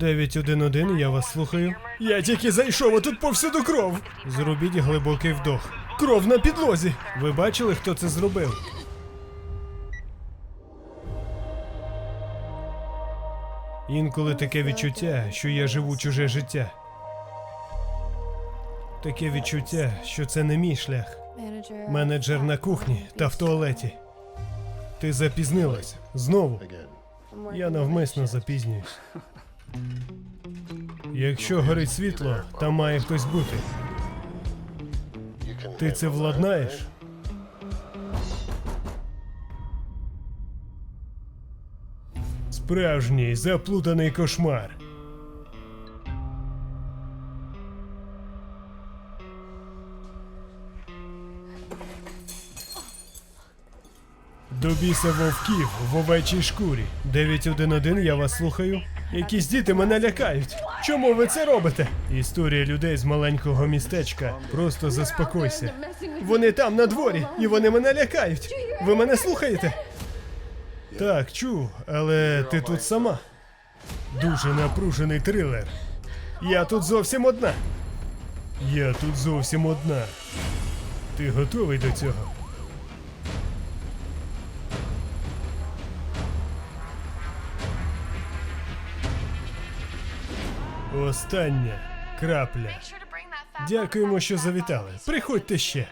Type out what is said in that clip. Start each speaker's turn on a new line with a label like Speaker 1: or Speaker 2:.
Speaker 1: 911, я вас слухаю. Я тільки зайшов, а тут повсюду кров. Зробіть глибокий вдох. Кров на підлозі. Ви бачили, хто це зробив? Інколи таке відчуття, що я живу чуже життя. Таке відчуття, що це не мій шлях. Менеджер на кухні та в туалеті. Ти запізнилась. Знову. Я навмисно запізнююсь. Якщо горить світло, там має хтось бути. Ти це владнаєш? Справжній заплутаний кошмар. До біса вовків в овечій шкурі. 911, я вас слухаю. Якісь діти мене лякають. Чому ви це робите? Історія людей з маленького містечка. Просто заспокойся. Вони там на дворі, і вони мене лякають. Ви мене слухаєте? Так, чув, але ти тут сама. Дуже напружений трилер. Я тут зовсім одна. Я тут зовсім одна. Ти готовий до цього? Остання крапля. Дякуємо, що завітали. Приходьте ще.